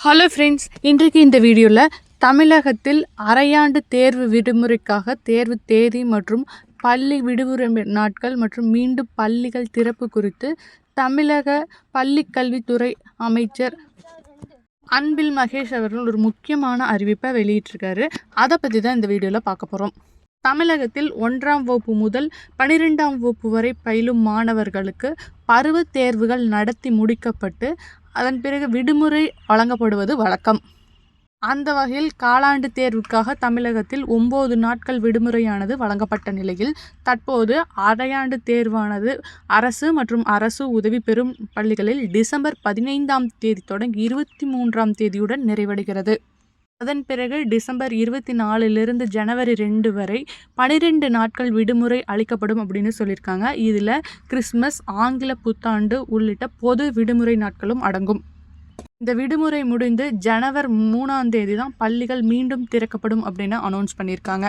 Hello friends இன்றைக்கு இந்த வீடியோவில் தமிழகத்தில் அரையாண்டு தேர்வு விடுமுறைக்காக தேர்வு தேதி மற்றும் பள்ளி விடுமுறை நாட்கள் மற்றும் மீண்டும் பள்ளிகள் திறப்பு குறித்து தமிழக பள்ளிக் கல்வித்துறை அமைச்சர் அன்பில் மகேஷ் அவர்கள் ஒரு முக்கியமான அறிவிப்பை வெளியிட்டிருக்காரு. அதை பற்றி தான் இந்த வீடியோவில் பார்க்க போகிறோம் தமிழகத்தில் ஒன்றாம் வகுப்பு முதல் பனிரெண்டாம் வகுப்பு வரை பயிலும் மாணவர்களுக்கு பருவ தேர்வுகள் நடத்தி முடிக்கப்பட்டு அதன் பிறகு விடுமுறை வழங்கப்படுவது வழக்கம். அந்த வகையில் காலாண்டு தேர்வுக்காக தமிழகத்தில் ஒம்பது நாட்கள் விடுமுறையானது வழங்கப்பட்ட நிலையில் தற்போது அரையாண்டு தேர்வானது அரசு மற்றும் அரசு உதவி பெறும் பள்ளிகளில் டிசம்பர் பதினைந்தாம் தேதி தொடங்கி இருபத்தி மூன்றாம் தேதியுடன் நிறைவடைகிறது. அதன் பிறகு டிசம்பர் இருபத்தி நாலுலேருந்து ஜனவரி ரெண்டு வரை பனிரெண்டு நாட்கள் விடுமுறை அளிக்கப்படும் அப்படின்னு சொல்லியிருக்காங்க. இதில் கிறிஸ்மஸ் ஆங்கில புத்தாண்டு உள்ளிட்ட பொது விடுமுறை நாட்களும் அடங்கும். இந்த விடுமுறை முடிந்து ஜனவர் மூணாம் தேதி தான் பள்ளிகள் மீண்டும் திறக்கப்படும் அப்படின்னு அனௌன்ஸ் பண்ணியிருக்காங்க.